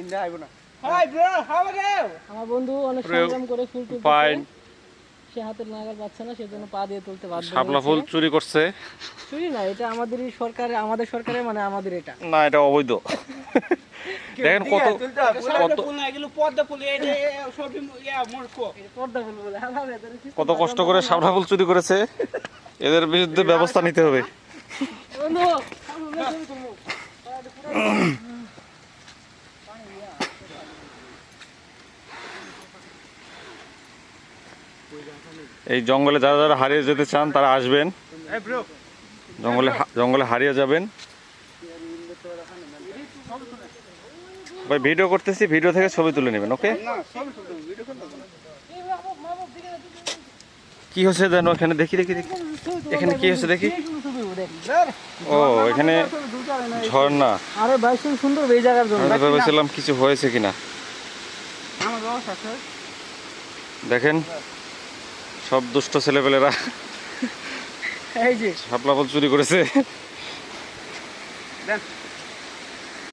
India আইব না। Hi bro how are you আমার বন্ধু অনেক সংগ্রাম করে ফুল তুলতে fine. সে হাতের নাগাল পাচ্ছে না সেজন্য পা দিয়ে তুলতে বাধ্য শাপলা ফুল চুরি করছে। চুরি না এটা আমাদেরই সরকারে আমাদের সরকারে মানে আমাদের এটা। না এটা অবৈধ। দেখেন কত কত ইয়া কষ্ট করে শাপলা ফুল চুরি করেছে। এদের বিরুদ্ধে ব্যবস্থা নিতে হবে। বন্ধু। এই জঙ্গলে যারা যারা হারিয়ে যেতে চান তারা আসবেন। জঙ্গলে জঙ্গলে হারিয়ে যাবেন। ভাই ভিডিও করতেছি ভিডিও থেকে ছবি তুলে নেবেন ওকে। কি হচ্ছে যেন এখানে দেখি দেখি দেখি। এখানে কি হচ্ছে দেখি? ও এখানে ঝর্ণা। আরে ভাই খুব সুন্দর এই জায়গার জন্য। আমি ভেবেছিলাম কিছু হয়েছে কিনা। আমার ব্যবস্থা আছে। দেখেন সব দুষ্ট ছেলেপেলেরা এই যে। শাপলা চুরি করেছে।